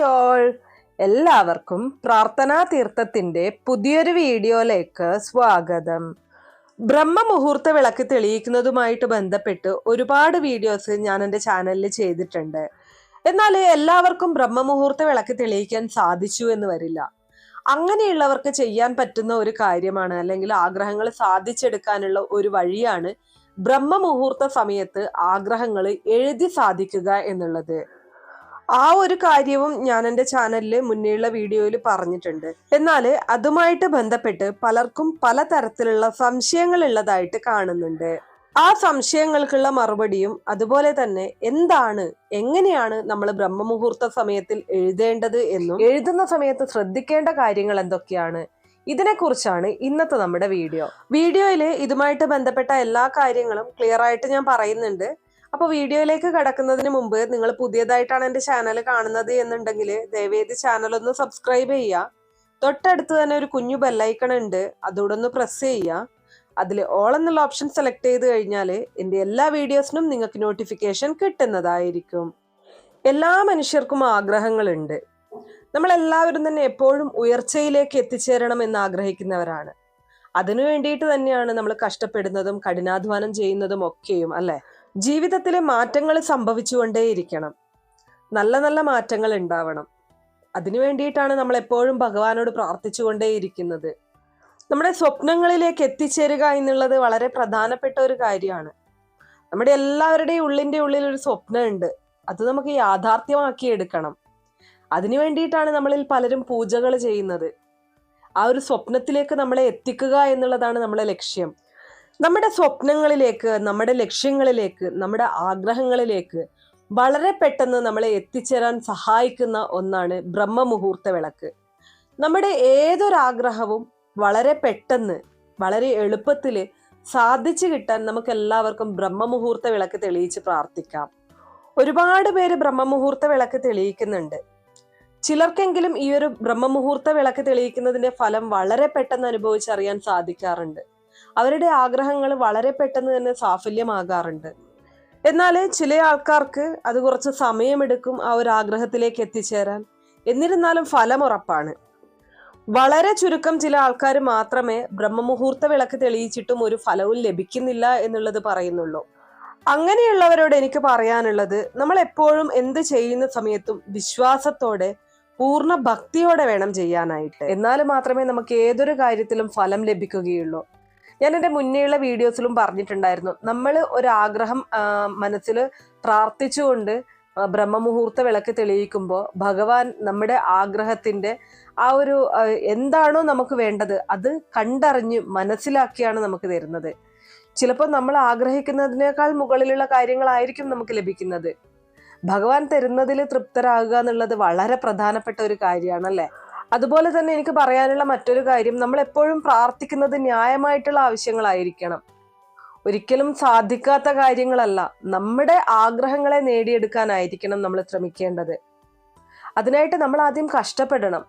Hi all എല്ലാവർക്കും പ്രാർത്ഥനാ തീർത്ഥത്തിന്റെ പുതിയൊരു വീഡിയോയിലേക്ക് സ്വാഗതം. ബ്രഹ്മമുഹൂർത്ത വിളക്ക് തെളിയിക്കുന്നതുമായിട്ട് ബന്ധപ്പെട്ട് ഒരുപാട് വീഡിയോസ് ഞാൻ എന്റെ ചാനലിൽ ചെയ്തിട്ടുണ്ട്. എന്നാൽ എല്ലാവർക്കും ബ്രഹ്മമുഹൂർത്ത വിളക്ക് തെളിയിക്കാൻ സാധിച്ചു എന്ന് വരില്ല. അങ്ങനെയുള്ളവർക്ക് ചെയ്യാൻ പറ്റുന്ന ഒരു കാര്യമാണ് അല്ലെങ്കിൽ ആഗ്രഹങ്ങൾ സാധിച്ചെടുക്കാനുള്ള ഒരു വഴിയാണ് ബ്രഹ്മമുഹൂർത്ത സമയത്ത് ആഗ്രഹങ്ങൾ എഴുതി സാധിക്കുക എന്നുള്ളത്. ആ ഒരു കാര്യവും ഞാൻ എന്റെ ചാനലിൽ മുന്നേയുള്ള വീഡിയോയിൽ പറഞ്ഞിട്ടുണ്ട്. എന്നാൽ അതുമായിട്ട് ബന്ധപ്പെട്ട് പലർക്കും പലതരത്തിലുള്ള സംശയങ്ങൾ ഉള്ളതായിട്ട് കാണുന്നുണ്ട്. ആ സംശയങ്ങൾക്കുള്ള മറുപടിയും അതുപോലെ തന്നെ എന്താണ് എങ്ങനെയാണ് നമ്മൾ ബ്രഹ്മമുഹൂർത്ത സമയത്തിൽ എഴുതേണ്ടത് എന്നും എഴുതുന്ന സമയത്ത് ശ്രദ്ധിക്കേണ്ട കാര്യങ്ങൾ എന്തൊക്കെയാണ് ഇതിനെക്കുറിച്ചാണ് ഇന്നത്തെ നമ്മുടെ വീഡിയോ. വീഡിയോയിൽ ഇതുമായിട്ട് ബന്ധപ്പെട്ട എല്ലാ കാര്യങ്ങളും ക്ലിയർ ആയിട്ട് ഞാൻ പറയുന്നുണ്ട്. അപ്പൊ വീഡിയോയിലേക്ക് കടക്കുന്നതിന് മുമ്പ് നിങ്ങൾ പുതിയതായിട്ടാണ് എന്റെ ചാനൽ കാണുന്നത് എന്നുണ്ടെങ്കിൽ ദയവേദി ചാനൽ ഒന്ന് സബ്സ്ക്രൈബ് ചെയ്യുക. തൊട്ടടുത്ത് തന്നെ ഒരു കുഞ്ഞു ബെല്ലൈക്കൺ ഉണ്ട്. അതോടെ ഒന്ന് പ്രസ് ചെയ്യുക. അതിൽ ഓൾ എന്നുള്ള ഓപ്ഷൻ സെലക്ട് ചെയ്ത് കഴിഞ്ഞാൽ എന്റെ എല്ലാ വീഡിയോസിനും നിങ്ങൾക്ക് നോട്ടിഫിക്കേഷൻ കിട്ടുന്നതായിരിക്കും. എല്ലാ മനുഷ്യർക്കും ആഗ്രഹങ്ങളുണ്ട്. നമ്മളെല്ലാവരും തന്നെ എപ്പോഴും ഉയർച്ചയിലേക്ക് എത്തിച്ചേരണം എന്ന് ആഗ്രഹിക്കുന്നവരാണ്. അതിനു വേണ്ടിയിട്ട് തന്നെയാണ് നമ്മൾ കഷ്ടപ്പെടുന്നതും കഠിനാധ്വാനം ചെയ്യുന്നതും ഒക്കെയും അല്ലെ? ജീവിതത്തിലെ മാറ്റങ്ങൾ സംഭവിച്ചുകൊണ്ടേയിരിക്കണം. നല്ല നല്ല മാറ്റങ്ങൾ ഉണ്ടാവണം. അതിനു വേണ്ടിയിട്ടാണ് നമ്മൾ എപ്പോഴും ഭഗവാനോട് പ്രാർത്ഥിച്ചുകൊണ്ടേയിരിക്കുന്നത്. നമ്മുടെ സ്വപ്നങ്ങളിലേക്ക് എത്തിച്ചേരുക എന്നുള്ളത് വളരെ പ്രധാനപ്പെട്ട ഒരു കാര്യമാണ്. നമ്മുടെ എല്ലാവരുടെയും ഉള്ളിന്റെ ഉള്ളിൽ ഒരു സ്വപ്നമുണ്ട്. അത് നമുക്ക് യാഥാർത്ഥ്യമാക്കി എടുക്കണം. അതിനു വേണ്ടിയിട്ടാണ് നമ്മളിൽ പലരും പൂജകൾ ചെയ്യുന്നത്. ആ ഒരു സ്വപ്നത്തിലേക്ക് നമ്മളെ എത്തിക്കുക എന്നുള്ളതാണ് നമ്മുടെ ലക്ഷ്യം. നമ്മുടെ സ്വപ്നങ്ങളിലേക്ക് നമ്മുടെ ലക്ഷ്യങ്ങളിലേക്ക് നമ്മുടെ ആഗ്രഹങ്ങളിലേക്ക് വളരെ പെട്ടെന്ന് നമ്മളെ എത്തിച്ചേരാൻ സഹായിക്കുന്ന ഒന്നാണ് ബ്രഹ്മമുഹൂർത്ത വിളക്ക്. നമ്മുടെ ഏതൊരാഗ്രഹവും വളരെ പെട്ടെന്ന് വളരെ എളുപ്പത്തിൽ സാധിച്ചു കിട്ടാൻ നമുക്ക് എല്ലാവർക്കും ബ്രഹ്മമുഹൂർത്ത വിളക്ക് തെളിയിച്ച് പ്രാർത്ഥിക്കാം. ഒരുപാട് പേര് ബ്രഹ്മമുഹൂർത്ത വിളക്ക് തെളിയിക്കുന്നുണ്ട്. ചിലർക്കെങ്കിലും ഈ ഒരു ബ്രഹ്മമുഹൂർത്ത വിളക്ക് തെളിയിക്കുന്നതിന്റെ ഫലം വളരെ പെട്ടെന്ന് അനുഭവിച്ചറിയാൻ സാധിക്കാറുണ്ട്. അവരുടെ ആഗ്രഹങ്ങൾ വളരെ പെട്ടെന്ന് തന്നെ സാഫല്യമാകാറുണ്ട്. എന്നാൽ ചില ആൾക്കാർക്ക് അത് കുറച്ച് സമയമെടുക്കും ആ ഒരു ആഗ്രഹത്തിലേക്ക് എത്തിച്ചേരാൻ. എന്നിരുന്നാലും ഫലം ഉറപ്പാണ്. വളരെ ചുരുക്കം ചില ആൾക്കാർ മാത്രമേ ബ്രഹ്മമുഹൂർത്ത വിളക്ക് തെളിയിച്ചിട്ടും ഒരു ഫലവും ലഭിക്കുന്നില്ല എന്നുള്ളത് പറയുന്നുള്ളൂ. അങ്ങനെയുള്ളവരോട് എനിക്ക് പറയാനുള്ളത് നമ്മൾ എപ്പോഴും എന്ത് ചെയ്യുന്ന സമയത്തും വിശ്വാസത്തോടെ പൂർണ ഭക്തിയോടെ വേണം ചെയ്യാനായിട്ട്. എന്നാൽ മാത്രമേ നമുക്ക് ഏതൊരു കാര്യത്തിലും ഫലം ലഭിക്കുകയുള്ളൂ. ഞാൻ എന്റെ മുന്നേയുള്ള വീഡിയോസിലും പറഞ്ഞിട്ടുണ്ടായിരുന്നു. നമ്മൾ ഒരാഗ്രഹം മനസ്സിൽ പ്രാർത്ഥിച്ചുകൊണ്ട് ബ്രഹ്മമുഹൂർത്ത വിളക്ക് തെളിയിക്കുമ്പോൾ ഭഗവാൻ നമ്മുടെ ആഗ്രഹത്തിന്റെ ആ ഒരു എന്താണോ നമുക്ക് വേണ്ടത് അത് കണ്ടറിഞ്ഞ് മനസ്സിലാക്കിയാണ് നമുക്ക് തരുന്നത്. ചിലപ്പോൾ നമ്മൾ ആഗ്രഹിക്കുന്നതിനേക്കാൾ മുകളിലുള്ള കാര്യങ്ങളായിരിക്കും നമുക്ക് ലഭിക്കുന്നത്. ഭഗവാൻ തരുന്നതിൽ തൃപ്തരാകുക എന്നുള്ളത് വളരെ പ്രധാനപ്പെട്ട ഒരു കാര്യമാണ് അല്ലേ അതുപോലെ തന്നെ എനിക്ക് പറയാനുള്ള മറ്റൊരു കാര്യം നമ്മൾ എപ്പോഴും പ്രാർത്ഥിക്കുന്നത് ന്യായമായിട്ടുള്ള ആവശ്യങ്ങളായിരിക്കണം. ഒരിക്കലും സാധിക്കാത്ത കാര്യങ്ങളല്ല. നമ്മുടെ ആഗ്രഹങ്ങളെ നേടിയെടുക്കാനായിരിക്കണം നമ്മൾ ശ്രമിക്കേണ്ടത്. അതിനായിട്ട് നമ്മൾ ആദ്യം കഷ്ടപ്പെടണം.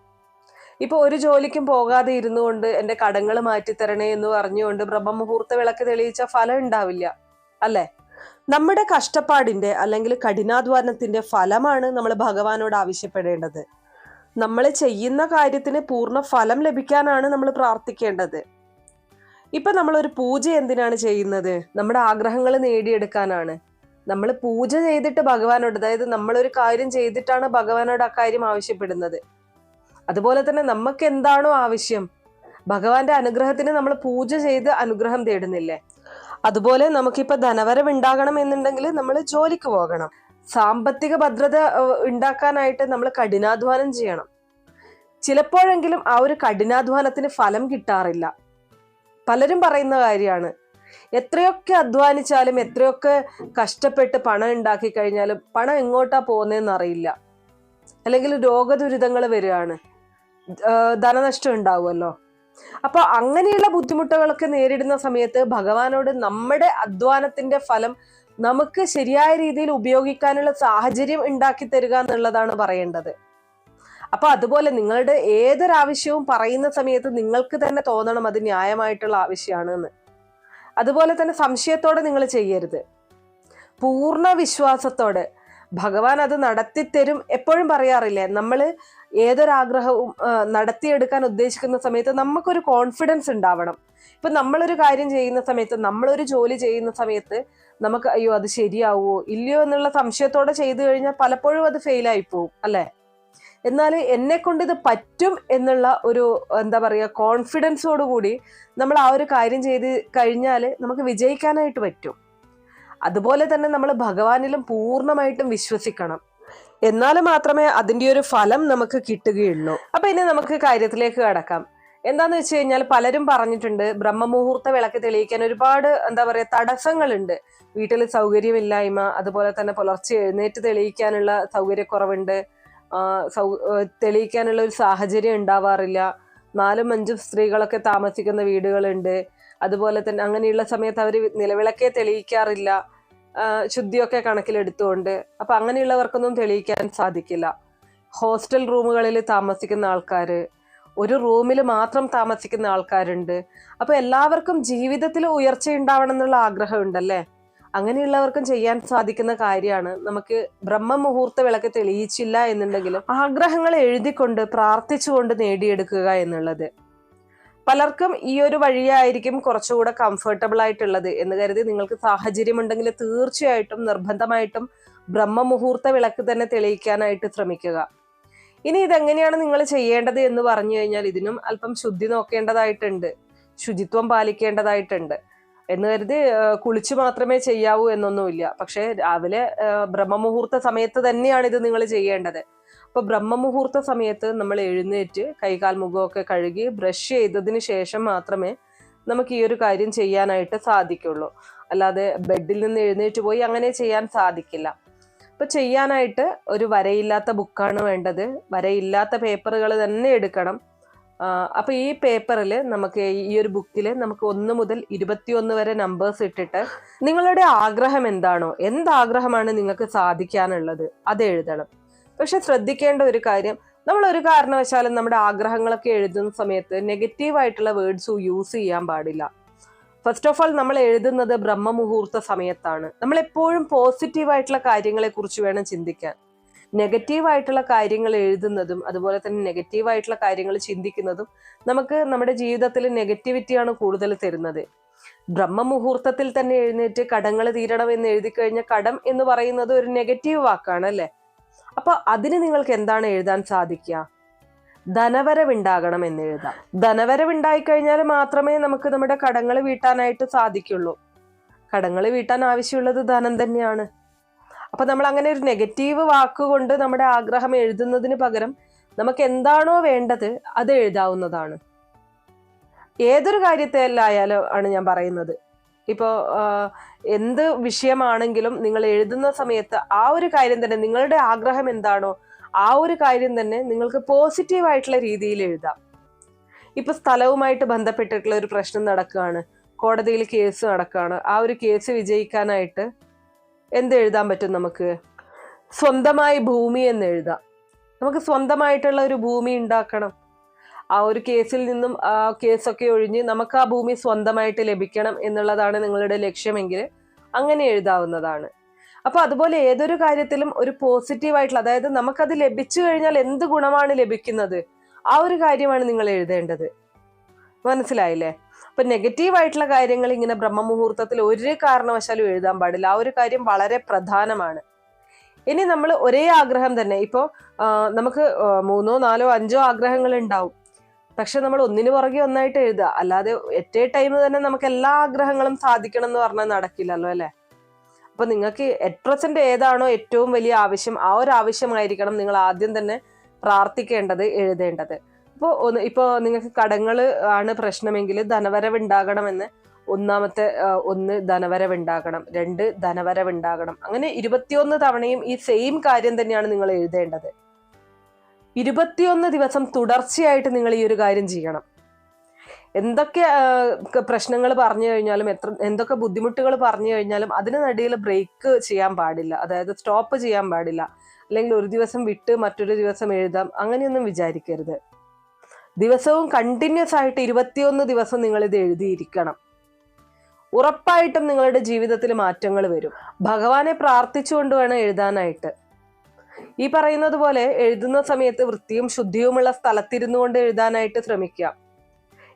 ഇപ്പൊ ഒരു ജോലിക്കും പോകാതെ ഇരുന്നു കൊണ്ട് എന്റെ കടങ്ങൾ മാറ്റിത്തരണേ എന്ന് പറഞ്ഞുകൊണ്ട് ബ്രഹ്മമുഹൂർത്ത വിളക്ക് തെളിയിച്ച ഫലം ഉണ്ടാവില്ല അല്ലെ? നമ്മുടെ കഷ്ടപ്പാടിന്റെ അല്ലെങ്കിൽ കഠിനാധ്വാനത്തിന്റെ ഫലമാണ് നമ്മൾ ഭഗവാനോട് ആവശ്യപ്പെടേണ്ടത്. നമ്മൾ ചെയ്യുന്ന കാര്യത്തിന് പൂർണ ഫലം ലഭിക്കാനാണ് നമ്മൾ പ്രാർത്ഥിക്കേണ്ടത്. ഇപ്പം നമ്മളൊരു പൂജ എന്തിനാണ് ചെയ്യുന്നത്? നമ്മുടെ ആഗ്രഹങ്ങൾ നേടിയെടുക്കാനാണ്. നമ്മൾ പൂജ ചെയ്തിട്ട് ഭഗവാനോട് അതായത് നമ്മളൊരു കാര്യം ചെയ്തിട്ടാണ് ഭഗവാനോട് ആ കാര്യം ആവശ്യപ്പെടുന്നത്. അതുപോലെ തന്നെ നമുക്ക് എന്താണോ ആവശ്യം? ഭഗവാന്റെ അനുഗ്രഹത്തിന് നമ്മൾ പൂജ ചെയ്ത് അനുഗ്രഹം തേടുന്നില്ലേ? അതുപോലെ നമുക്കിപ്പോൾ ധനവരവ് ഉണ്ടാകണം എന്നുണ്ടെങ്കിൽ നമ്മൾ ജോലിക്ക് പോകണം. സാമ്പത്തിക ഭദ്രത ഉണ്ടാക്കാനായിട്ട് നമ്മൾ കഠിനാധ്വാനം ചെയ്യണം. ചിലപ്പോഴെങ്കിലും ആ ഒരു കഠിനാധ്വാനത്തിന് ഫലം കിട്ടാറില്ല. പലരും പറയുന്ന കാര്യമാണ് എത്രയൊക്കെ അധ്വാനിച്ചാലും എത്രയൊക്കെ കഷ്ടപ്പെട്ട് പണം ഉണ്ടാക്കി കഴിഞ്ഞാലും പണം എങ്ങോട്ടാ പോകുന്നതെന്ന് അറിയില്ല. അല്ലെങ്കിൽ രോഗദുരിതങ്ങൾ വരികയാണ്. ധനനഷ്ടം ഉണ്ടാവുമല്ലോ. അപ്പൊ അങ്ങനെയുള്ള ബുദ്ധിമുട്ടുകളൊക്കെ നേരിടുന്ന സമയത്ത് ഭഗവാനോട് നമ്മുടെ അധ്വാനത്തിന്റെ ഫലം നമുക്ക് ശരിയായ രീതിയിൽ ഉപയോഗിക്കാനുള്ള സാഹചര്യം ഉണ്ടാക്കി തരിക എന്നുള്ളതാണ് പറയേണ്ടത്. അപ്പൊ അതുപോലെ നിങ്ങളുടെ ഏതൊരാവശ്യവും പറയുന്ന സമയത്ത് നിങ്ങൾക്ക് തന്നെ തോന്നണം അത് ന്യായമായിട്ടുള്ള ആവശ്യമാണ് എന്ന് അതുപോലെ തന്നെ സംശയത്തോടെ നിങ്ങൾ ചെയ്യരുത്. പൂർണ വിശ്വാസത്തോടെ. ഭഗവാൻ അത് നടത്തിത്തരും എപ്പോഴും പറയാറില്ലേ നമ്മൾ ഏതൊരാഗ്രഹവും നടത്തിയെടുക്കാൻ ഉദ്ദേശിക്കുന്ന സമയത്ത് നമുക്കൊരു കോൺഫിഡൻസ് ഉണ്ടാവണം. ഇപ്പൊ നമ്മളൊരു കാര്യം ചെയ്യുന്ന സമയത്ത് നമ്മളൊരു ജോലി ചെയ്യുന്ന സമയത്ത് നമുക്ക് അയ്യോ അത് ശരിയാവോ? ഇല്ലയോ എന്നുള്ള സംശയത്തോടെ ചെയ്തു കഴിഞ്ഞാൽ പലപ്പോഴും അത് ഫെയിലായി പോവും അല്ലെ? എന്നാൽ എന്നെ കൊണ്ട് ഇത് പറ്റും എന്നുള്ള ഒരു എന്താ പറയുക കോൺഫിഡൻസോട് കൂടി നമ്മൾ ആ ഒരു കാര്യം ചെയ്ത് കഴിഞ്ഞാൽ നമുക്ക് വിജയിക്കാനായിട്ട് പറ്റും. അതുപോലെ തന്നെ നമ്മൾ ഭഗവാനിലും പൂർണമായിട്ടും വിശ്വസിക്കണം. എന്നാൽ മാത്രമേ അതിന്റെ ഒരു ഫലം നമുക്ക് കിട്ടുകയുള്ളൂ. അപ്പൊ ഇനി നമുക്ക് കാര്യത്തിലേക്ക് കടക്കാം. എന്താന്ന് വെച്ച് കഴിഞ്ഞാൽ പലരും പറഞ്ഞിട്ടുണ്ട് ബ്രഹ്മമുഹൂർത്ത വിളക്ക് തെളിയിക്കാൻ ഒരുപാട് എന്താ പറയാ തടസ്സങ്ങളുണ്ട്. വീട്ടിൽ സൗകര്യമില്ലായ്മ അതുപോലെ തന്നെ പുലർച്ചെ എഴുന്നേറ്റ് തെളിയിക്കാനുള്ള സൗകര്യക്കുറവുണ്ട്. സൗ തെളിയിക്കാനുള്ള ഒരു സാഹചര്യം ഉണ്ടാവാറില്ല. നാലും അഞ്ചും സ്ത്രീകളൊക്കെ താമസിക്കുന്ന വീടുകളുണ്ട്. അതുപോലെ തന്നെ അങ്ങനെയുള്ള സമയത്ത് അവർ നിലവിളക്കെ തെളിയിക്കാറില്ല. ശുദ്ധിയൊക്കെ കണക്കിലെടുത്തുകൊണ്ട്. അപ്പം അങ്ങനെയുള്ളവർക്കൊന്നും തെളിയിക്കാൻ സാധിക്കില്ല. ഹോസ്റ്റൽ റൂമുകളിൽ താമസിക്കുന്ന ആൾക്കാർ ഒരു റൂമിൽ മാത്രം താമസിക്കുന്ന ആൾക്കാരുണ്ട്. അപ്പൊ എല്ലാവർക്കും ജീവിതത്തിൽ ഉയർച്ച ഉണ്ടാവണം എന്നുള്ള ആഗ്രഹമുണ്ടല്ലേ? അങ്ങനെയുള്ളവർക്കും ചെയ്യാൻ സാധിക്കുന്ന കാര്യമാണ്. നമുക്ക് ബ്രഹ്മ മുഹൂർത്ത വിളക്ക് തെളിയിച്ചില്ല എന്നുണ്ടെങ്കിലും ആഗ്രഹങ്ങൾ എഴുതിക്കൊണ്ട് പ്രാർത്ഥിച്ചുകൊണ്ട് നേടിയെടുക്കുക എന്നുള്ളത്. പലർക്കും ഈ ഒരു വഴിയായിരിക്കും കുറച്ചുകൂടെ കംഫർട്ടബിൾ ആയിട്ടുള്ളത് എന്ന് കരുതി നിങ്ങൾക്ക് സാഹചര്യം ഉണ്ടെങ്കിൽ തീർച്ചയായിട്ടും നിർബന്ധമായിട്ടും ബ്രഹ്മ മുഹൂർത്ത വിളക്ക് തന്നെ തെളിയിക്കാനായിട്ട് ശ്രമിക്കുക. ഇനി ഇതെങ്ങനെയാണ് നിങ്ങൾ ചെയ്യേണ്ടത് എന്ന് പറഞ്ഞു കഴിഞ്ഞാൽ ഇതിനും അല്പം ശുദ്ധി നോക്കേണ്ടതായിട്ടുണ്ട്. ശുചിത്വം പാലിക്കേണ്ടതായിട്ടുണ്ട്. എന്ന് കരുതി കുളിച്ച് മാത്രമേ ചെയ്യാവൂ എന്നൊന്നുമില്ല. പക്ഷേ രാവിലെ ബ്രഹ്മമുഹൂർത്ത സമയത്ത് തന്നെയാണ് ഇത് നിങ്ങൾ ചെയ്യേണ്ടത്. അപ്പോൾ ബ്രഹ്മമുഹൂർത്ത സമയത്ത് നമ്മൾ എഴുന്നേറ്റ് കൈകാൽ മുഖമൊക്കെ കഴുകി ബ്രഷ് ചെയ്തതിന് ശേഷം മാത്രമേ നമുക്ക് ഈ ഒരു കാര്യം ചെയ്യാനായിട്ട് സാധിക്കുള്ളൂ. അല്ലാതെ ബെഡിൽ നിന്ന് എഴുന്നേറ്റ് പോയി അങ്ങനെ ചെയ്യാൻ സാധിക്കില്ല. അപ്പൊ ചെയ്യാനായിട്ട് ഒരു വരയില്ലാത്ത ബുക്കാണ് വേണ്ടത്. വരയില്ലാത്ത പേപ്പറുകൾ തന്നെ എടുക്കണം. അപ്പോൾ അപ്പൊ ഈ പേപ്പറിൽ നമുക്ക് ഈ ഒരു ബുക്കിൽ നമുക്ക് ഒന്ന് മുതൽ ഇരുപത്തിയൊന്ന് വരെ നമ്പേഴ്സ് ഇട്ടിട്ട് നിങ്ങളുടെ ആഗ്രഹം എന്താണോ എന്ത് ആഗ്രഹമാണ് നിങ്ങൾക്ക് സാധിക്കാനുള്ളത് അത് എഴുതണം. പക്ഷെ ശ്രദ്ധിക്കേണ്ട ഒരു കാര്യം നമ്മൾ ഒരു കാരണവശാലും നമ്മുടെ ആഗ്രഹങ്ങളൊക്കെ എഴുതുന്ന സമയത്ത് നെഗറ്റീവ് ആയിട്ടുള്ള വേർഡ്സ് യൂസ് ചെയ്യാൻ പാടില്ല. ഫസ്റ്റ് ഓഫ് ഓൾ നമ്മൾ എഴുതുന്നത് ബ്രഹ്മമുഹൂർത്ത സമയത്താണ്. നമ്മൾ എപ്പോഴും പോസിറ്റീവ് ആയിട്ടുള്ള കാര്യങ്ങളെ കുറിച്ച് വേണം ചിന്തിക്കാൻ. നെഗറ്റീവ് ആയിട്ടുള്ള കാര്യങ്ങൾ എഴുതുന്നതും അതുപോലെ തന്നെ നെഗറ്റീവ് ആയിട്ടുള്ള കാര്യങ്ങൾ ചിന്തിക്കുന്നതും നമുക്ക് നമ്മുടെ ജീവിതത്തിൽ നെഗറ്റിവിറ്റിയാണ് കൂടുതൽ തരുന്നത്. ബ്രഹ്മമുഹൂർത്തത്തിൽ തന്നെ എഴുന്നേറ്റ് കടങ്ങൾ തീരണം എന്ന് എഴുതി കഴിഞ്ഞ കടം എന്ന് പറയുന്നത് ഒരു നെഗറ്റീവ് വാക്കാണ് അല്ലെ? അപ്പൊ അതിന് നിങ്ങൾക്ക് എന്താണ് എഴുതാൻ സാധിക്കുക? ധനവരവുണ്ടാകണം എന്ന് എഴുതാം ധനവരവുണ്ടായി കഴിഞ്ഞാൽ മാത്രമേ നമുക്ക് നമ്മുടെ കടങ്ങൾ വീട്ടാനായിട്ട് സാധിക്കുള്ളൂ. കടങ്ങൾ വീട്ടാൻ ആവശ്യമുള്ളത് ധനം തന്നെയാണ്. അപ്പൊ നമ്മൾ അങ്ങനെ ഒരു നെഗറ്റീവ് വാക്കുകൊണ്ട് നമ്മുടെ ആഗ്രഹം എഴുതുന്നതിന് പകരം നമുക്ക് എന്താണോ വേണ്ടത് അത് എഴുതാവുന്നതാണ്. ഏതൊരു കാര്യത്തിലായാലും ആണ് ഞാൻ പറയുന്നത്. ഇപ്പോ എന്ത് വിഷയമാണെങ്കിലും നിങ്ങൾ എഴുതുന്ന സമയത്ത് ആ ഒരു കാര്യം തന്നെ നിങ്ങളുടെ ആഗ്രഹം എന്താണോ ആ ഒരു കാര്യം തന്നെ നിങ്ങൾക്ക് പോസിറ്റീവ് ആയിട്ടുള്ള രീതിയിൽ എഴുതാം. ഇപ്പൊ സ്ഥലവുമായിട്ട് ബന്ധപ്പെട്ടിട്ടുള്ള ഒരു പ്രശ്നം നടക്കുകയാണ്. കോടതിയിൽ കേസ് നടക്കുകയാണ്. ആ ഒരു കേസ് വിജയിക്കാനായിട്ട് എന്ത് എഴുതാൻ പറ്റും നമുക്ക്? സ്വന്തമായി ഭൂമി എന്ന് എഴുതാം. നമുക്ക് സ്വന്തമായിട്ടുള്ള ഒരു ഭൂമി ഉണ്ടാക്കണം. ആ ഒരു കേസിൽ നിന്നും ആ കേസൊക്കെ ഒഴിഞ്ഞ് നമുക്ക് ആ ഭൂമി സ്വന്തമായിട്ട് ലഭിക്കണം എന്നുള്ളതാണ് നിങ്ങളുടെ ലക്ഷ്യമെങ്കിൽ അങ്ങനെ എഴുതാവുന്നതാണ്. അപ്പൊ അതുപോലെ ഏതൊരു കാര്യത്തിലും ഒരു പോസിറ്റീവ് ആയിട്ടുള്ള അതായത് നമുക്കത് ലഭിച്ചു കഴിഞ്ഞാൽ എന്ത് ഗുണമാണ് ലഭിക്കുന്നത്? ആ ഒരു കാര്യമാണ് നിങ്ങൾ എഴുതേണ്ടത്. മനസ്സിലായില്ലേ? അപ്പൊ നെഗറ്റീവ് ആയിട്ടുള്ള കാര്യങ്ങൾ ഇങ്ങനെ ബ്രഹ്മമുഹൂർത്തത്തിൽ ഒരു കാരണവശാലും എഴുതാൻ പാടില്ല. ആ ഒരു കാര്യം വളരെ പ്രധാനമാണ്. ഇനി നമ്മൾ ഒരേ ആഗ്രഹം തന്നെ ഇപ്പോൾ നമുക്ക് മൂന്നോ നാലോ അഞ്ചോ ആഗ്രഹങ്ങൾ ഉണ്ടാവും. പക്ഷെ നമ്മൾ ഒന്നിന് പുറകെ ഒന്നായിട്ട് എഴുതുക. അല്ലാതെ എറ്റേ ടൈം തന്നെ നമുക്ക് എല്ലാ ആഗ്രഹങ്ങളും സാധിക്കണം എന്ന് പറഞ്ഞാൽ നടക്കില്ലല്ലോ അല്ലെ? അപ്പൊ നിങ്ങൾക്ക് എട്രസെന്റ് ഏതാണോ ഏറ്റവും വലിയ ആവശ്യം ആ ഒരു ആവശ്യമായിരിക്കണം നിങ്ങൾ ആദ്യം തന്നെ പ്രാർത്ഥിക്കേണ്ടത് എഴുതേണ്ടത്. ഇപ്പോൾ ഒന്ന് ഇപ്പോൾ നിങ്ങൾക്ക് കടങ്ങൾ ആണ് പ്രശ്നമെങ്കിൽ ധനവരവ് ഉണ്ടാകണമെന്ന് ഒന്നാമത്തെ ഒന്ന് ധനവരവ് ഉണ്ടാകണം രണ്ട് ധനവരവ് ഉണ്ടാകണം അങ്ങനെ ഇരുപത്തിയൊന്ന് തവണയും ഈ സെയിം കാര്യം തന്നെയാണ് നിങ്ങൾ എഴുതേണ്ടത്. ഇരുപത്തിയൊന്ന് ദിവസം തുടർച്ചയായിട്ട് നിങ്ങൾ ഈ ഒരു കാര്യം ചെയ്യണം. എന്തൊക്കെ പ്രശ്നങ്ങൾ പറഞ്ഞു കഴിഞ്ഞാലും എത്ര എന്തൊക്കെ ബുദ്ധിമുട്ടുകൾ പറഞ്ഞു കഴിഞ്ഞാലും അതിന് നടുയിൽ ബ്രേക്ക് ചെയ്യാൻ പാടില്ല. അതായത് സ്റ്റോപ്പ് ചെയ്യാൻ പാടില്ല. അല്ലെങ്കിൽ ഒരു ദിവസം വിട്ട് മറ്റൊരു ദിവസം എഴുതാം. അങ്ങനെയൊന്നും വിചാരിക്കരുത്. ദിവസവും കണ്ടിന്യൂസ് ആയിട്ട് ഇരുപത്തിയൊന്ന് ദിവസം നിങ്ങൾ ഇത് എഴുതിയിരിക്കണം. ഉറപ്പായിട്ടും നിങ്ങളുടെ ജീവിതത്തിൽ മാറ്റങ്ങൾ വരും. ഭഗവാനെ പ്രാർത്ഥിച്ചുകൊണ്ട് വേണം എഴുതാനായിട്ട്. ഈ പറയുന്നത് പോലെ എഴുതുന്ന സമയത്ത് വൃത്തിയും ശുദ്ധിയുമുള്ള സ്ഥലത്തിരുന്നു കൊണ്ട് എഴുതാനായിട്ട് ശ്രമിക്കുക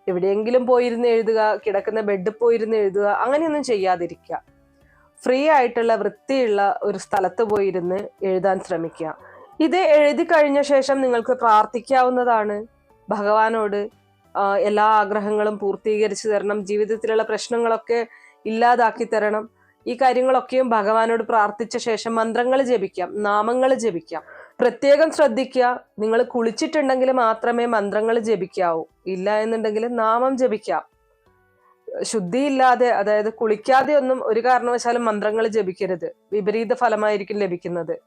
എവിടെയെങ്കിലും പോയിരുന്ന് എഴുതുക കിടക്കുന്ന ബെഡിൽ പോയിരുന്ന് എഴുതുക അങ്ങനെയൊന്നും ചെയ്യാതിരിക്കുക. ഫ്രീ ആയിട്ടുള്ള വൃത്തിയുള്ള ഒരു സ്ഥലത്ത് പോയിരുന്ന് എഴുതാൻ ശ്രമിക്കുക. ഇത് എഴുതി കഴിഞ്ഞ ശേഷം നിങ്ങൾക്ക് പ്രാർത്ഥിക്കാവുന്നതാണ്. ഭഗവാനോട് എല്ലാ ആഗ്രഹങ്ങളും പൂർത്തീകരിച്ചു തരണം ജീവിതത്തിലുള്ള പ്രശ്നങ്ങളൊക്കെ ഇല്ലാതാക്കി തരണം. ഈ കാര്യങ്ങളൊക്കെയും ഭഗവാനോട് പ്രാർത്ഥിച്ച ശേഷം മന്ത്രങ്ങൾ ജപിക്കാം നാമങ്ങൾ ജപിക്കാം. പ്രത്യേകം ശ്രദ്ധിക്കുക. നിങ്ങൾ കുളിച്ചിട്ടുണ്ടെങ്കിൽ മാത്രമേ മന്ത്രങ്ങൾ ജപിക്കാവൂ. ഇല്ല എന്നുണ്ടെങ്കിൽ നാമം ജപിക്കാം. ശുദ്ധിയില്ലാതെ അതായത് കുളിക്കാതെ ഒന്നും ഒരു കാരണവശാലും മന്ത്രങ്ങൾ ജപിക്കരുത്. വിപരീത ഫലമായിരിക്കും ലഭിക്കുന്നത്.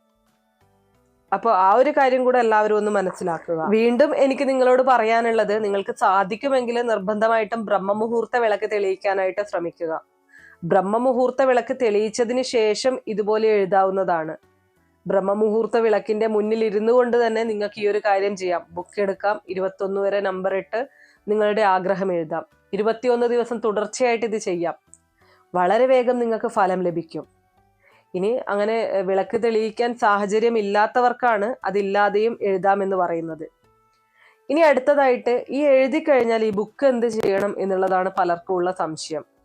അപ്പോൾ ആ ഒരു കാര്യം കൂടെ എല്ലാവരും ഒന്ന് മനസ്സിലാക്കുക. വീണ്ടും എനിക്ക് നിങ്ങളോട് പറയാനുള്ളത് നിങ്ങൾക്ക് സാധിക്കുമെങ്കിൽ നിർബന്ധമായിട്ടും ബ്രഹ്മമുഹൂർത്ത വിളക്ക് തെളിയിക്കാനായിട്ട് ശ്രമിക്കുക. ബ്രഹ്മമുഹൂർത്ത വിളക്ക് തെളിയിച്ചതിന് ശേഷം ഇതുപോലെ എഴുതാവുന്നതാണ്. ബ്രഹ്മമുഹൂർത്ത വിളക്കിന്റെ മുന്നിൽ ഇരുന്നു കൊണ്ട് തന്നെ നിങ്ങൾക്ക് ഈ ഒരു കാര്യം ചെയ്യാം. ബുക്ക് എടുക്കാം. ഇരുപത്തൊന്ന് വരെ നമ്പർ ഇട്ട് നിങ്ങളുടെ ആഗ്രഹം എഴുതാം. ഇരുപത്തിയൊന്ന് ദിവസം തുടർച്ചയായിട്ട് ഇത് ചെയ്യാം. വളരെ വേഗം നിങ്ങൾക്ക് ഫലം ലഭിക്കും. ഇനി അങ്ങനെ വിളക്ക് തെളിയിക്കാൻ സാഹചര്യം ഇല്ലാത്തവർക്കാണ് അതില്ലാതെയും എഴുതാമെന്ന് പറയുന്നത്. ഇനി അടുത്തതായിട്ട് ഈ എഴുതി കഴിഞ്ഞാൽ ഈ ബുക്ക് എന്ത് ചെയ്യണം എന്നുള്ളതാണ് പലർക്കും ഉള്ള സംശയം.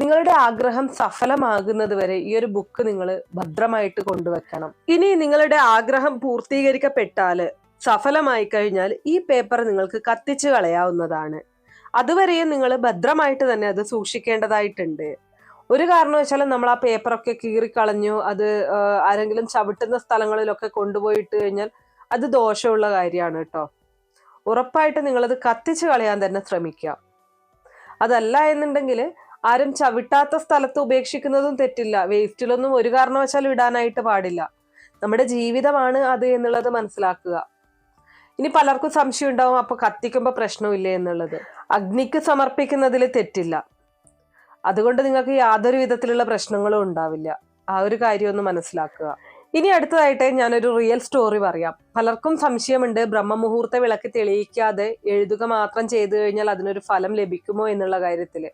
നിങ്ങളുടെ ആഗ്രഹം സഫലമാകുന്നത് വരെ ഈ ഒരു ബുക്ക് നിങ്ങൾ ഭദ്രമായിട്ട് കൊണ്ടുവെക്കണം. ഇനി നിങ്ങളുടെ ആഗ്രഹം പൂർത്തീകരിക്കപ്പെട്ടാൽ സഫലമായി കഴിഞ്ഞാൽ ഈ പേപ്പർ നിങ്ങൾക്ക് കത്തിച്ചു കളയാവുന്നതാണ്. അതുവരെയും നിങ്ങൾ ഭദ്രമായിട്ട് തന്നെ അത് സൂക്ഷിക്കേണ്ടതായിട്ടുണ്ട്. ഒരു കാരണവശാലും നമ്മൾ ആ പേപ്പറൊക്കെ കീറിക്കളഞ്ഞു അത് ആരെങ്കിലും ചവിട്ടുന്ന സ്ഥലങ്ങളിലൊക്കെ കൊണ്ടുപോയിട്ട് കഴിഞ്ഞാൽ അത് ദോഷമുള്ള കാര്യമാണ് കേട്ടോ. ഉറപ്പായിട്ട് നിങ്ങളത് കത്തിച്ചു കളയാൻ തന്നെ ശ്രമിക്കുക. അതല്ല എന്നുണ്ടെങ്കിൽ ആരും ചവിട്ടാത്ത സ്ഥലത്ത് ഉപേക്ഷിക്കുന്നതും തെറ്റില്ല. വേസ്റ്റിലൊന്നും ഒരു കാരണവശാലും ഇടാനായിട്ട് പാടില്ല. നമ്മുടെ ജീവിതമാണ് അത് എന്നുള്ളത് മനസ്സിലാക്കുക. ഇനി പലർക്കും സംശയം ഉണ്ടാവും അപ്പൊ കത്തിക്കുമ്പോൾ പ്രശ്നമില്ലേ എന്നുള്ളത്. അഗ്നിക്ക് സമർപ്പിക്കുന്നതിൽ തെറ്റില്ല. അതുകൊണ്ട് നിങ്ങൾക്ക് യാതൊരു വിധത്തിലുള്ള പ്രശ്നങ്ങളും ഉണ്ടാവില്ല. ആ ഒരു കാര്യം ഒന്ന് മനസ്സിലാക്കുക. ഇനി അടുത്തതായിട്ട് ഞാനൊരു റിയൽ സ്റ്റോറി പറയാം. പലർക്കും സംശയമുണ്ട് ബ്രഹ്മമുഹൂർത്ത വിളക്ക് തെളിയിക്കാതെ എഴുതുക മാത്രം ചെയ്തു കഴിഞ്ഞാൽ അതിനൊരു ഫലം ലഭിക്കുമോ എന്നുള്ള കാര്യത്തിൽ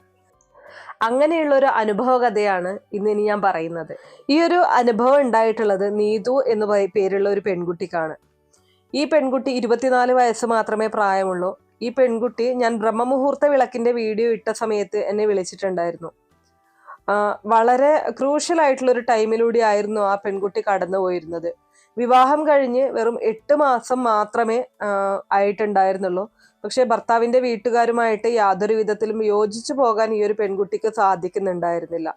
അങ്ങനെയുള്ള ഒരു അനുഭവ കഥയാണ് ഇന്ന് ഇനി ഞാൻ പറയുന്നത്. ഈ ഒരു അനുഭവം ഉണ്ടായിട്ടുള്ളത് നീതു എന്ന് പേരുള്ള ഒരു പെൺകുട്ടിക്കാണ്. ഈ പെൺകുട്ടി ഇരുപത്തിനാല് വയസ്സ് മാത്രമേ പ്രായമുള്ളൂ. ഈ പെൺകുട്ടി ഞാൻ ബ്രഹ്മമുഹൂർത്ത വിളക്കിന്റെ വീഡിയോ ഇട്ട സമയത്ത് എന്നെ വിളിച്ചിട്ടുണ്ടായിരുന്നു. വളരെ ക്രൂഷ്യൽ ആയിട്ടുള്ള ഒരു ടൈമിലൂടെ ആയിരുന്നു ആ പെൺകുട്ടി കടന്നു പോയിരുന്നത് വിവാഹം കഴിഞ്ഞ് വെറും എട്ട് മാസം മാത്രമേ ആയിട്ടുണ്ടായിരുന്നുള്ളൂ. പക്ഷെ ഭർത്താവിന്റെ വീട്ടുകാരുമായിട്ട് യാതൊരു വിധത്തിലും യോജിച്ചു പോകാൻ ഈ ഒരു പെൺകുട്ടിക്ക് സാധിക്കുന്നുണ്ടായിരുന്നില്ല.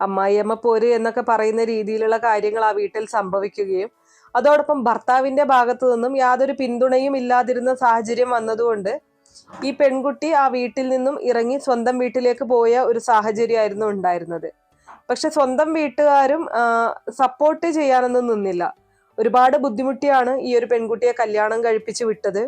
അമ്മായിയമ്മ പോര് എന്നൊക്കെ പറയുന്ന രീതിയിലുള്ള കാര്യങ്ങൾ ആ വീട്ടിൽ സംഭവിക്കുകയും അതോടൊപ്പം ഭർത്താവിന്റെ ഭാഗത്തു നിന്നും യാതൊരു പിന്തുണയും ഇല്ലാതിരുന്ന സാഹചര്യം വന്നതുകൊണ്ട് ഈ പെൺകുട്ടി ആ വീട്ടിൽ നിന്നും ഇറങ്ങി സ്വന്തം വീട്ടിലേക്ക് പോയ ഒരു സാഹചര്യമായിരുന്നു ഉണ്ടായിരുന്നത്. പക്ഷെ സ്വന്തം വീട്ടുകാരും സപ്പോർട്ട് ചെയ്യാനൊന്നും നിന്നില്ല. ഒരുപാട് ബുദ്ധിമുട്ടിയാണ് ഈ ഒരു പെൺകുട്ടിയെ കല്യാണം കഴിപ്പിച്ച് വിട്ടത്.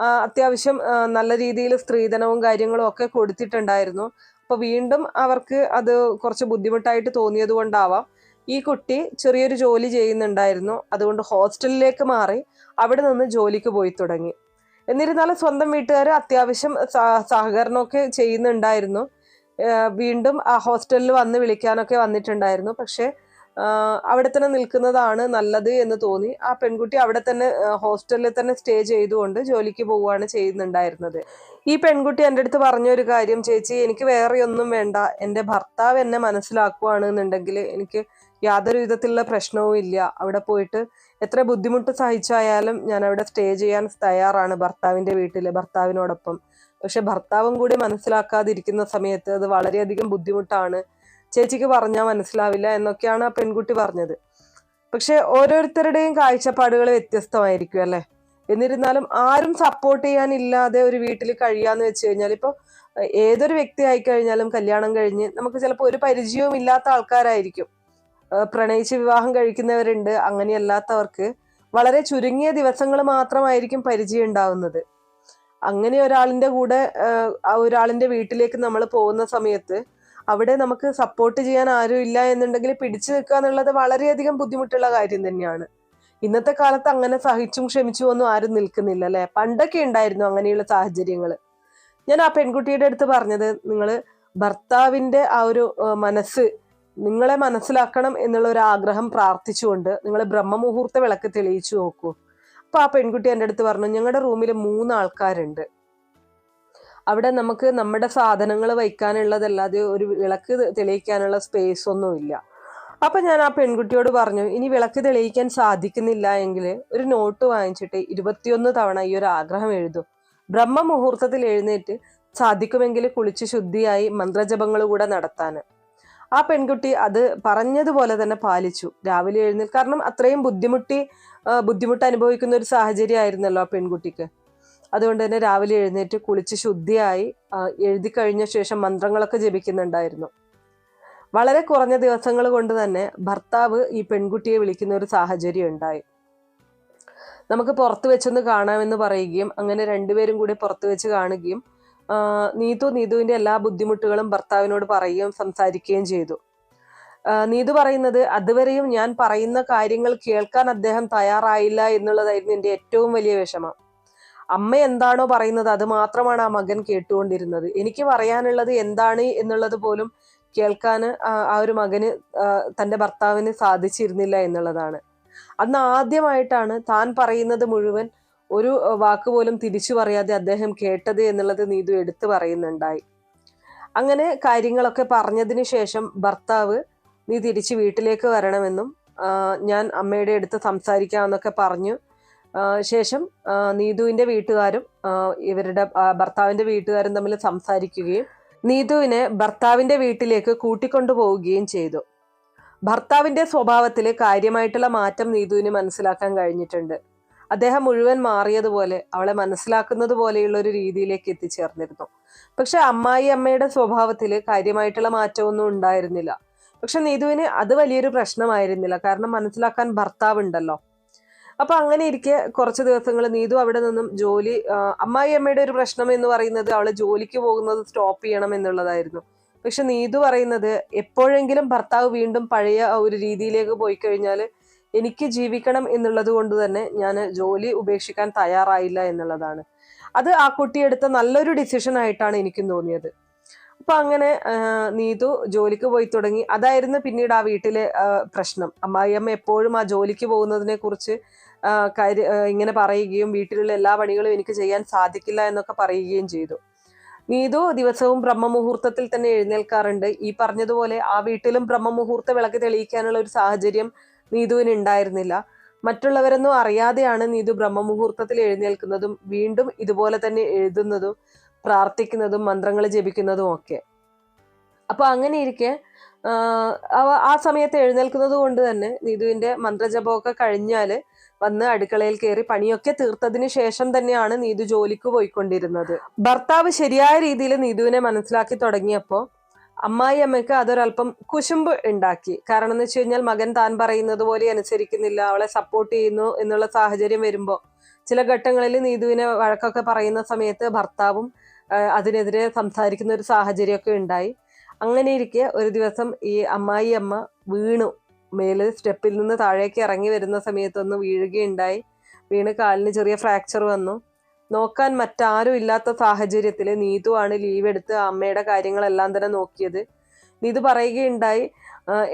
അത്യാവശ്യം നല്ല രീതിയിൽ സ്ത്രീധനവും കാര്യങ്ങളും ഒക്കെ കൊടുത്തിട്ടുണ്ടായിരുന്നു. അപ്പൊ വീണ്ടും അവർക്ക് അത് കുറച്ച് ബുദ്ധിമുട്ടായിട്ട് തോന്നിയത് കൊണ്ടാവാം. ഈ കുട്ടി ചെറിയൊരു ജോലി ചെയ്യുന്നുണ്ടായിരുന്നു. അതുകൊണ്ട് ഹോസ്റ്റലിലേക്ക് മാറി അവിടെ നിന്ന് ജോലിക്ക് പോയി തുടങ്ങി. എന്നിരുന്നാലും സ്വന്തം വീട്ടുകാർ അത്യാവശ്യം സഹ- സഹകരണമൊക്കെ ചെയ്യുന്നുണ്ടായിരുന്നു. വീണ്ടും ആ ഹോസ്റ്റലിൽ വന്ന് വിളിക്കാനൊക്കെ വന്നിട്ടുണ്ടായിരുന്നു. പക്ഷെ അവിടെ തന്നെ നിൽക്കുന്നതാണ് നല്ലത് എന്ന് തോന്നി. ആ പെൺകുട്ടി അവിടെ തന്നെ ഹോസ്റ്റലിൽ തന്നെ സ്റ്റേ ചെയ്തുകൊണ്ട് ജോലിക്ക് പോവുകയാണ് ചെയ്യുന്നുണ്ടായിരുന്നത്. ഈ പെൺകുട്ടി എന്റെ അടുത്ത് പറഞ്ഞൊരു കാര്യം ചേച്ചി എനിക്ക് വേറെ ഒന്നും വേണ്ട. എന്റെ ഭർത്താവ് എന്നെ മനസ്സിലാക്കുവാണ് എന്നുണ്ടെങ്കിൽ എനിക്ക് യാതൊരു വിധത്തിലുള്ള പ്രശ്നവും ഇല്ല. അവിടെ പോയിട്ട് എത്ര ബുദ്ധിമുട്ട് സഹിച്ചായാലും ഞാൻ അവിടെ സ്റ്റേ ചെയ്യാൻ തയ്യാറാണ് ഭർത്താവിന്റെ വീട്ടിൽ ഭർത്താവിനോടൊപ്പം. പക്ഷെ ഭർത്താവും കൂടി മനസ്സിലാക്കാതിരിക്കുന്ന സമയത്ത് അത് വളരെയധികം ബുദ്ധിമുട്ടാണ്. ചേച്ചിക്ക് പറഞ്ഞാൽ മനസ്സിലാവില്ല എന്നൊക്കെയാണ് ആ പെൺകുട്ടി പറഞ്ഞത്. പക്ഷെ ഓരോരുത്തരുടെയും കാഴ്ചപ്പാടുകൾ വ്യത്യസ്തമായിരിക്കും അല്ലെ? എന്നിരുന്നാലും ആരും സപ്പോർട്ട് ചെയ്യാനില്ലാതെ ഒരു വീട്ടിൽ കഴിയാന്ന് വെച്ച് കഴിഞ്ഞാൽ ഇപ്പൊ ഏതൊരു വ്യക്തി ആയിക്കഴിഞ്ഞാലും കല്യാണം കഴിഞ്ഞ് നമുക്ക് ചിലപ്പോൾ ഒരു പരിചയവും ഇല്ലാത്ത ആൾക്കാരായിരിക്കും. പ്രണയിച്ച് വിവാഹം കഴിക്കുന്നവരുണ്ട് അങ്ങനെയല്ലാത്തവർക്ക് വളരെ ചുരുങ്ങിയ ദിവസങ്ങൾ മാത്രമായിരിക്കും പരിചയം ഉണ്ടാവുന്നത്. അങ്ങനെ ഒരാളിന്റെ കൂടെ ഒരാളിന്റെ വീട്ടിലേക്ക് നമ്മൾ പോകുന്ന സമയത്ത് അവിടെ നമുക്ക് സപ്പോർട്ട് ചെയ്യാൻ ആരും ഇല്ല എന്നുണ്ടെങ്കിൽ പിടിച്ചു നിൽക്കുക എന്നുള്ളത് വളരെയധികം ബുദ്ധിമുട്ടുള്ള കാര്യം തന്നെയാണ്. ഇന്നത്തെ കാലത്ത് അങ്ങനെ സഹിച്ചും ക്ഷമിച്ചും ഒന്നും ആരും നിൽക്കുന്നില്ല അല്ലെ? പണ്ടൊക്കെ ഉണ്ടായിരുന്നു അങ്ങനെയുള്ള സാഹചര്യങ്ങൾ ഞാൻ ആ പെൺകുട്ടിയുടെ അടുത്ത് പറഞ്ഞത് നിങ്ങൾ ഭർത്താവിന്റെ ആ ഒരു മനസ്സ് നിങ്ങളെ മനസ്സിലാക്കണം എന്നുള്ള ഒരു ആഗ്രഹം പ്രാർത്ഥിച്ചുകൊണ്ട് നിങ്ങൾ ബ്രഹ്മമുഹൂർത്ത വിളക്ക് തെളിയിച്ചു നോക്കൂ. അപ്പൊ ആ പെൺകുട്ടി എന്റെ അടുത്ത് പറഞ്ഞു ഞങ്ങളുടെ റൂമിൽ മൂന്ന് ആൾക്കാരുണ്ട് അവിടെ നമുക്ക് നമ്മുടെ സാധനങ്ങൾ വയ്ക്കാനുള്ളതല്ലാതെ ഒരു വിളക്ക് തെളിയിക്കാനുള്ള സ്പേസ് ഒന്നുമില്ല അപ്പൊ ഞാൻ ആ പെൺകുട്ടിയോട് പറഞ്ഞു ഇനി വിളക്ക് തെളിയിക്കാൻ സാധിക്കുന്നില്ല എങ്കിൽ ഒരു നോട്ട് വാങ്ങിച്ചിട്ട് ഇരുപത്തിയൊന്ന് തവണ ഈ ഒരു ആഗ്രഹം എഴുതും. ബ്രഹ്മ മുഹൂർത്തത്തിൽ എഴുന്നേറ്റ് സാധിക്കുമെങ്കിൽ കുളിച്ച് ശുദ്ധിയായി മന്ത്രജപങ്ങൾ കൂടെ നടത്താൻ. ആ പെൺകുട്ടി അത് പറഞ്ഞതുപോലെ തന്നെ പാലിച്ചു. രാവിലെ എഴുന്നേൽ കാരണം അത്രയും ബുദ്ധിമുട്ടി ബുദ്ധിമുട്ട് അനുഭവിക്കുന്ന ഒരു സാഹചര്യം ആയിരുന്നല്ലോ ആ പെൺകുട്ടിക്ക്. അതുകൊണ്ട് തന്നെ രാവിലെ എഴുന്നേറ്റ് കുളിച്ച് ശുദ്ധിയായി എഴുതി കഴിഞ്ഞ ശേഷം മന്ത്രങ്ങളൊക്കെ ജപിക്കുന്നുണ്ടായിരുന്നു. വളരെ കുറഞ്ഞ ദിവസങ്ങൾ കൊണ്ട് തന്നെ ഭർത്താവ് ഈ പെൺകുട്ടിയെ വിളിക്കുന്ന ഒരു സാഹചര്യം ഉണ്ടായി. നമുക്ക് പുറത്ത് വെച്ചൊന്ന് കാണാമെന്ന് പറയുകയും അങ്ങനെ രണ്ടുപേരും കൂടി പുറത്തു വെച്ച് കാണുകയും നീതു നീതുവിന്റെ എല്ലാ ബുദ്ധിമുട്ടുകളും ഭർത്താവിനോട് പറയുകയും സംസാരിക്കുകയും ചെയ്തു. നീതു പറയുന്നത് അതുവരെയും ഞാൻ പറയുന്ന കാര്യങ്ങൾ കേൾക്കാൻ അദ്ദേഹം തയ്യാറായില്ല എന്നുള്ളതായിരുന്നു എന്റെ ഏറ്റവും വലിയ വിഷമം. അമ്മ എന്താണോ പറയുന്നത് അത് മാത്രമാണ് ആ മകൻ കേട്ടുകൊണ്ടിരുന്നത്. എനിക്ക് പറയാനുള്ളത് എന്താണ് എന്നുള്ളത് പോലും കേൾക്കാൻ ആ ഒരു മകന് തന്റെ ഭർത്താവിന് സാധിച്ചിരുന്നില്ല എന്നുള്ളതാണ്. അന്ന് ആദ്യമായിട്ടാണ് താൻ പറയുന്നത് മുഴുവൻ ഒരു വാക്ക് പോലും തിരിച്ചു പറയാതെ അദ്ദേഹം കേട്ടത് എന്നുള്ളത് നീതു എടുത്തു പറയുന്നുണ്ടായി. അങ്ങനെ കാര്യങ്ങളൊക്കെ പറഞ്ഞതിന് ശേഷം ഭർത്താവ് നീ തിരിച്ച് വീട്ടിലേക്ക് വരണമെന്നും ഞാൻ അമ്മയുടെ അടുത്ത് സംസാരിക്കാമെന്നൊക്കെ പറഞ്ഞു ശേഷം നീതുവിന്റെ വീട്ടുകാരും ഇവരുടെ ഭർത്താവിന്റെ വീട്ടുകാരും തമ്മിൽ സംസാരിക്കുകയും നീതുവിനെ ഭർത്താവിന്റെ വീട്ടിലേക്ക് കൂട്ടിക്കൊണ്ടു പോവുകയും ചെയ്തു. ഭർത്താവിന്റെ സ്വഭാവത്തിൽ കാര്യമായിട്ടുള്ള മാറ്റം നീതുവിന് മനസ്സിലാക്കാൻ കഴിഞ്ഞിട്ടുണ്ട്. അദ്ദേഹം മുഴുവൻ മാറിയതുപോലെ അവളെ മനസ്സിലാക്കുന്നത് പോലെയുള്ള ഒരു രീതിയിലേക്ക് എത്തിച്ചേർന്നിരുന്നു. പക്ഷെ അമ്മായി അമ്മയുടെ സ്വഭാവത്തിൽ കാര്യമായിട്ടുള്ള മാറ്റമൊന്നും ഉണ്ടായിരുന്നില്ല. പക്ഷെ നീതുവിന് അത് വലിയൊരു പ്രശ്നമായിരുന്നില്ല. കാരണം മനസ്സിലാക്കാൻ ഭർത്താവ് ഉണ്ടല്ലോ അപ്പൊ അങ്ങനെ ഇരിക്കെ കുറച്ച് ദിവസങ്ങൾ നീതു അവിടെ നിന്നും ജോലി അമ്മായി അമ്മയുടെ ഒരു പ്രശ്നം എന്ന് പറയുന്നത് അവൾ ജോലിക്ക് പോകുന്നത് സ്റ്റോപ്പ് ചെയ്യണം എന്നുള്ളതായിരുന്നു. പക്ഷെ നീതു പറയുന്നത് എപ്പോഴെങ്കിലും ഭർത്താവ് വീണ്ടും പഴയ ഒരു രീതിയിലേക്ക് പോയി കഴിഞ്ഞാൽ എനിക്ക് ജീവിക്കണം എന്നുള്ളത് കൊണ്ട് തന്നെ ഞാൻ ജോലി ഉപേക്ഷിക്കാൻ തയ്യാറായില്ല എന്നുള്ളതാണ്. അത് ആ കുട്ടിയെടുത്ത നല്ലൊരു ഡിസിഷൻ ആയിട്ടാണ് എനിക്കും തോന്നിയത്. അപ്പൊ അങ്ങനെ നീതു ജോലിക്ക് പോയി തുടങ്ങി. അതായിരുന്നു പിന്നീട് ആ വീട്ടിലെ പ്രശ്നം. അമ്മായിയമ്മ എപ്പോഴും ആ ജോലിക്ക് പോകുന്നതിനെ കുറിച്ച് കാര്യ ഇങ്ങനെ പറയുകയും വീട്ടിലുള്ള എല്ലാ പണികളും എനിക്ക് ചെയ്യാൻ സാധിക്കില്ല എന്നൊക്കെ പറയുകയും ചെയ്തു. നീതു ദിവസവും ബ്രഹ്മമുഹൂർത്തത്തിൽ തന്നെ എഴുന്നേൽക്കാറുണ്ട്. ഈ പറഞ്ഞതുപോലെ ആ വീട്ടിലും ബ്രഹ്മമുഹൂർത്ത വിളക്ക് തെളിയിക്കാനുള്ള ഒരു സാഹചര്യം നീതുവിന് ഉണ്ടായിരുന്നില്ല മറ്റുള്ളവരൊന്നും അറിയാതെയാണ് നീതു ബ്രഹ്മമുഹൂർത്തത്തിൽ എഴുന്നേൽക്കുന്നതും വീണ്ടും ഇതുപോലെ തന്നെ എഴുതുന്നതും പ്രാർത്ഥിക്കുന്നതും മന്ത്രങ്ങൾ ജപിക്കുന്നതും ഒക്കെ. അപ്പൊ അങ്ങനെ ഇരിക്കെ ആ സമയത്ത് എഴുന്നേൽക്കുന്നത് കൊണ്ട് തന്നെ നീതുവിന്റെ മന്ത്രജപമൊക്കെ കഴിഞ്ഞാൽ വന്ന് അടുക്കളയിൽ കയറി പണിയൊക്കെ തീർത്തതിന് ശേഷം തന്നെയാണ് നീതു ജോലിക്ക് പോയിക്കൊണ്ടിരുന്നത്. ഭർത്താവ് ശരിയായ രീതിയിൽ നീതുവിനെ മനസ്സിലാക്കി തുടങ്ങിയപ്പോ അമ്മായി അമ്മയ്ക്ക് അതൊരല്പം കുശുമ്പ് ഉണ്ടാക്കി. കാരണം എന്ന് വെച്ച് കഴിഞ്ഞാൽ മകൻ താൻ പറയുന്നത് പോലെ അനുസരിക്കുന്നില്ല അവളെ സപ്പോർട്ട് ചെയ്യുന്നു എന്നുള്ള സാഹചര്യം വരുമ്പോൾ ചില ഘട്ടങ്ങളിൽ നീതുവിനെ വഴക്കൊക്കെ പറയുന്ന സമയത്ത് ഭർത്താവും അതിനെതിരെ സംസാരിക്കുന്ന ഒരു സാഹചര്യമൊക്കെ ഉണ്ടായി. അങ്ങനെ ഇരിക്കെ ഒരു ദിവസം ഈ അമ്മായി അമ്മ വീണു. മേൽ സ്റ്റെപ്പിൽ നിന്ന് താഴേക്ക് ഇറങ്ങി വരുന്ന സമയത്തൊന്ന് വീഴുകയുണ്ടായി. വീണ് കാലിന് ചെറിയ ഫ്രാക്ചർ വന്നു. നോക്കാൻ മറ്റാരും ഇല്ലാത്ത സാഹചര്യത്തിൽ നീതു ആണ് ലീവ് എടുത്ത് അമ്മയുടെ കാര്യങ്ങളെല്ലാം തന്നെ നോക്കിയത്. നീതു പറയുകയുണ്ടായി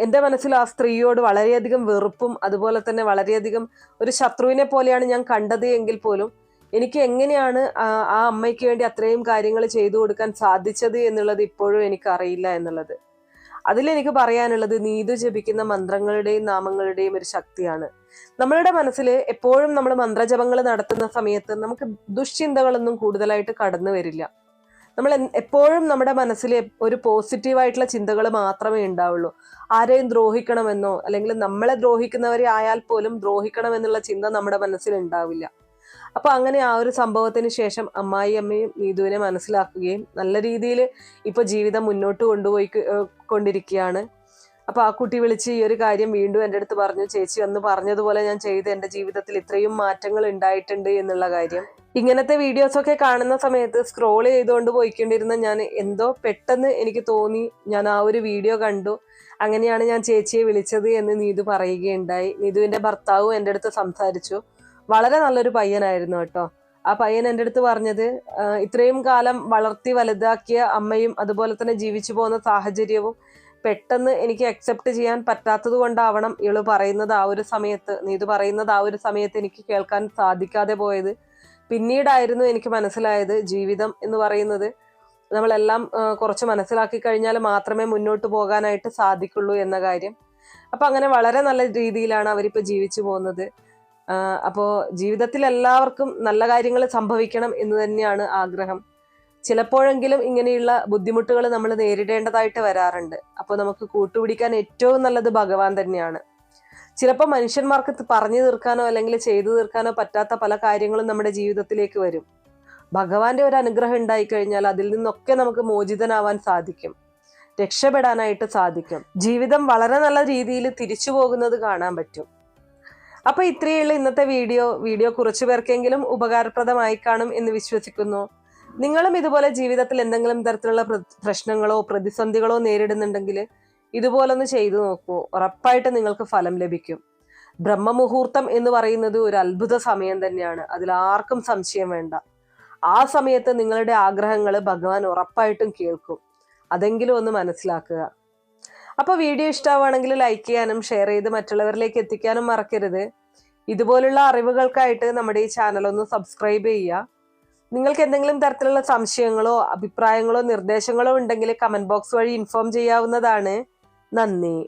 എന്റെ മനസ്സിൽ ആ സ്ത്രീയോട് വളരെയധികം വെറുപ്പും അതുപോലെ തന്നെ വളരെയധികം ഒരു ശത്രുവിനെ പോലെയാണ് ഞാൻ കണ്ടത് എങ്കിൽ പോലും എനിക്ക് എങ്ങനെയാണ് ആ അമ്മയ്ക്ക് വേണ്ടി അത്രയും കാര്യങ്ങൾ ചെയ്തു കൊടുക്കാൻ സാധിച്ചത് എന്നുള്ളത് ഇപ്പോഴും എനിക്ക് അറിയില്ല എന്നുള്ളത് അതിലെനിക്ക് പറയാനുള്ളത് നീതു ജപിക്കുന്ന മന്ത്രങ്ങളുടെയും നാമങ്ങളുടെയും ഒരു ശക്തിയാണ്. നമ്മളുടെ മനസ്സിൽ എപ്പോഴും നമ്മൾ മന്ത്രജപങ്ങൾ നടത്തുന്ന സമയത്ത് നമുക്ക് ദുശ്ചിന്തകളൊന്നും കൂടുതലായിട്ട് കടന്നു വരില്ല. നമ്മൾ എപ്പോഴും നമ്മുടെ മനസ്സിൽ ഒരു പോസിറ്റീവായിട്ടുള്ള ചിന്തകൾ മാത്രമേ ഉണ്ടാവുള്ളൂ. ആരെയും ദ്രോഹിക്കണമെന്നോ അല്ലെങ്കിൽ നമ്മളെ ദ്രോഹിക്കുന്നവരെ ആയാൽ പോലും ദ്രോഹിക്കണമെന്നുള്ള ചിന്ത നമ്മുടെ മനസ്സിൽ ഉണ്ടാവില്ല. അപ്പൊ അങ്ങനെ ആ ഒരു സംഭവത്തിന് ശേഷം അമ്മായി അമ്മയും നീതുവിനെ മനസ്സിലാക്കുകയും നല്ല രീതിയിൽ ഇപ്പൊ ജീവിതം മുന്നോട്ട് കൊണ്ടുപോയി കൊണ്ടിരിക്കുകയാണ്. അപ്പൊ ആ കുട്ടി വിളിച്ച് ഈ ഒരു കാര്യം വീണ്ടും എന്റെ അടുത്ത് പറഞ്ഞു ചേച്ചി അന്ന് പറഞ്ഞതുപോലെ ഞാൻ ചെയ്ത് എന്റെ ജീവിതത്തിൽ ഇത്രയും മാറ്റങ്ങൾ ഉണ്ടായിട്ടുണ്ട് എന്നുള്ള കാര്യം. ഇങ്ങനത്തെ വീഡിയോസ് ഒക്കെ കാണുന്ന സമയത്ത് സ്ക്രോൾ ചെയ്തുകൊണ്ട് പോയിക്കൊണ്ടിരുന്ന ഞാൻ എന്തോ പെട്ടെന്ന് എനിക്ക് തോന്നി ഞാൻ ആ ഒരു വീഡിയോ കണ്ടു. അങ്ങനെയാണ് ഞാൻ ചേച്ചിയെ വിളിച്ചത് എന്ന് നീതു പറയുകയുണ്ടായി. നീതുവിന്റെ ഭർത്താവും എന്റെ അടുത്ത് സംസാരിച്ചു. വളരെ നല്ലൊരു പയ്യനായിരുന്നു കേട്ടോ. ആ പയ്യൻ എന്റെ അടുത്ത് പറഞ്ഞത് ഇത്രയും കാലം വളർത്തി വലുതാക്കിയ അമ്മയും അതുപോലെ തന്നെ ജീവിച്ചു പോകുന്ന സാഹചര്യവും പെട്ടെന്ന് എനിക്ക് അക്സെപ്റ്റ് ചെയ്യാൻ പറ്റാത്തത് കൊണ്ടാവണം ഇവൾ പറയുന്നത് ആ ഒരു സമയത്ത്. നീതു പറയുന്നത് ആ ഒരു സമയത്ത് എനിക്ക് കേൾക്കാൻ സാധിക്കാതെ പോയത്. പിന്നീടായിരുന്നു എനിക്ക് മനസ്സിലായത് ജീവിതം എന്ന് പറയുന്നത്. നമ്മളെല്ലാം കുറച്ച് മനസ്സിലാക്കി കഴിഞ്ഞാൽ മാത്രമേ മുന്നോട്ട് പോകാനായിട്ട് സാധിക്കുള്ളൂ എന്ന കാര്യം. അപ്പൊ അങ്ങനെ വളരെ നല്ല രീതിയിലാണ് അവരിപ്പോൾ ജീവിച്ചു പോകുന്നത്. ആ, അപ്പോ ജീവിതത്തിൽ എല്ലാവർക്കും നല്ല കാര്യങ്ങൾ സംഭവിക്കണം എന്ന് തന്നെയാണ് ആഗ്രഹം. ചിലപ്പോഴെങ്കിലും ഇങ്ങനെയുള്ള ബുദ്ധിമുട്ടുകൾ നമ്മൾ നേരിടേണ്ടതായിട്ട് വരാറുണ്ട്. അപ്പോൾ നമുക്ക് കൂട്ടുപിടിക്കാൻ ഏറ്റവും നല്ലത് ഭഗവാൻ തന്നെയാണ്. ചിലപ്പോൾ മനുഷ്യന്മാർക്ക് പറഞ്ഞു തീർക്കാനോ അല്ലെങ്കിൽ ചെയ്തു തീർക്കാനോ പറ്റാത്ത പല കാര്യങ്ങളും നമ്മുടെ ജീവിതത്തിലേക്ക് വരും. ഭഗവാന്റെ ഒരു അനുഗ്രഹം ഉണ്ടായിക്കഴിഞ്ഞാൽ അതിൽ നിന്നൊക്കെ നമുക്ക് മോചിതനാവാൻ സാധിക്കും. രക്ഷപ്പെടാനായിട്ട് സാധിക്കും. ജീവിതം വളരെ നല്ല രീതിയിൽ തിരിച്ചു പോകുന്നത് കാണാൻ പറ്റും. അപ്പൊ ഇത്രയുള്ള ഇന്നത്തെ വീഡിയോ വീഡിയോ കുറച്ചു പേർക്കെങ്കിലും ഉപകാരപ്രദമായി കാണും എന്ന് വിശ്വസിക്കുന്നു. നിങ്ങളും ഇതുപോലെ ജീവിതത്തിൽ എന്തെങ്കിലും തരത്തിലുള്ള പ്രശ്നങ്ങളോ പ്രതിസന്ധികളോ നേരിടുന്നുണ്ടെങ്കിൽ ഇതുപോലൊന്ന് ചെയ്തു നോക്കൂ. ഉറപ്പായിട്ട് നിങ്ങൾക്ക് ഫലം ലഭിക്കും. ബ്രഹ്മമുഹൂർത്തം എന്ന് പറയുന്നത് ഒരു അത്ഭുത സമയം തന്നെയാണ്. അതിൽ ആർക്കും സംശയം വേണ്ട. ആ സമയത്ത് നിങ്ങളുടെ ആഗ്രഹങ്ങൾ ഭഗവാൻ ഉറപ്പായിട്ടും കേൾക്കും. അതെങ്കിലും ഒന്ന് മനസ്സിലാക്കുക. അപ്പൊ വീഡിയോ ഇഷ്ടമാണെങ്കിൽ ലൈക്ക് ചെയ്യാനും ഷെയർ ചെയ്ത് മറ്റുള്ളവരിലേക്ക് എത്തിക്കാനും മറക്കരുത്. ഇതുപോലുള്ള അറിവുകൾക്കായിട്ട് നമ്മുടെ ഈ ചാനൽ ഒന്ന് സബ്സ്ക്രൈബ് ചെയ്യുക. നിങ്ങൾക്ക് എന്തെങ്കിലും തരത്തിലുള്ള സംശയങ്ങളോ അഭിപ്രായങ്ങളോ നിർദ്ദേശങ്ങളോ ഉണ്ടെങ്കിൽ കമന്റ് ബോക്സ് വഴി ഇൻഫോം ചെയ്യാവുന്നതാണ്. നന്ദി.